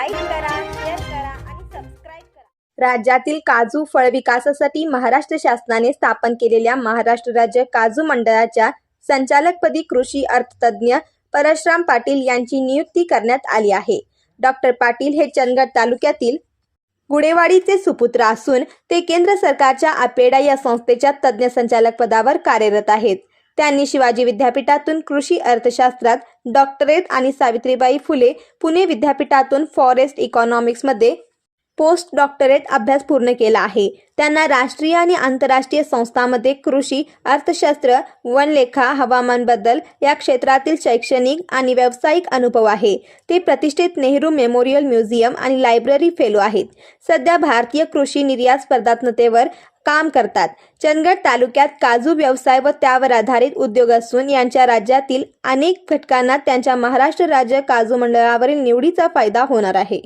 Like करा share करा आणि सबस्क्राईब करा. राज्यातील काजू फळ विकासासाठी महाराष्ट्र शासनाने स्थापन केलेल्या महाराष्ट्र राज्य काजू मंडळाच्या संचालकपदी कृषी अर्थतज्ज्ञ परशुराम पाटील यांची नियुक्ती करण्यात आली आहे. डॉक्टर पाटील हे चंदगड तालुक्यातील गुडेवाडीचे सुपुत्र असून ते केंद्र सरकारच्या आपेडा या संस्थेच्या तज्ज्ञ संचालक पदावर कार्यरत आहेत. त्यांनी शिवाजी विद्यापीठातून कृषी अर्थशास्त्रात डॉक्टरेट आणि सावित्रीबाई फुले पुणे विद्यापीठातून फॉरेस्ट इकॉनॉमिक्समध्ये पोस्ट डॉक्टरेट अभ्यास पूर्ण केला आहे. त्यांना राष्ट्रीय आणि आंतरराष्ट्रीय संस्थांमध्ये कृषी अर्थशास्त्र वनलेखा हवामान बदल या क्षेत्रातील शैक्षणिक आणि व्यावसायिक अनुभव आहे. ते प्रतिष्ठित नेहरू मेमोरियल म्युझियम आणि लायब्ररी फेलो आहेत. सध्या भारतीय कृषी निर्यात स्पर्धात्मतेवर काम करतात. चंदगड तालुक्यात काजू व्यवसाय व त्यावर आधारित उद्योग असून यांच्या राज्यातील अनेक घटकांना त्यांच्या महाराष्ट्र राज्य काजू मंडळावरील निवडीचा फायदा होणार आहे.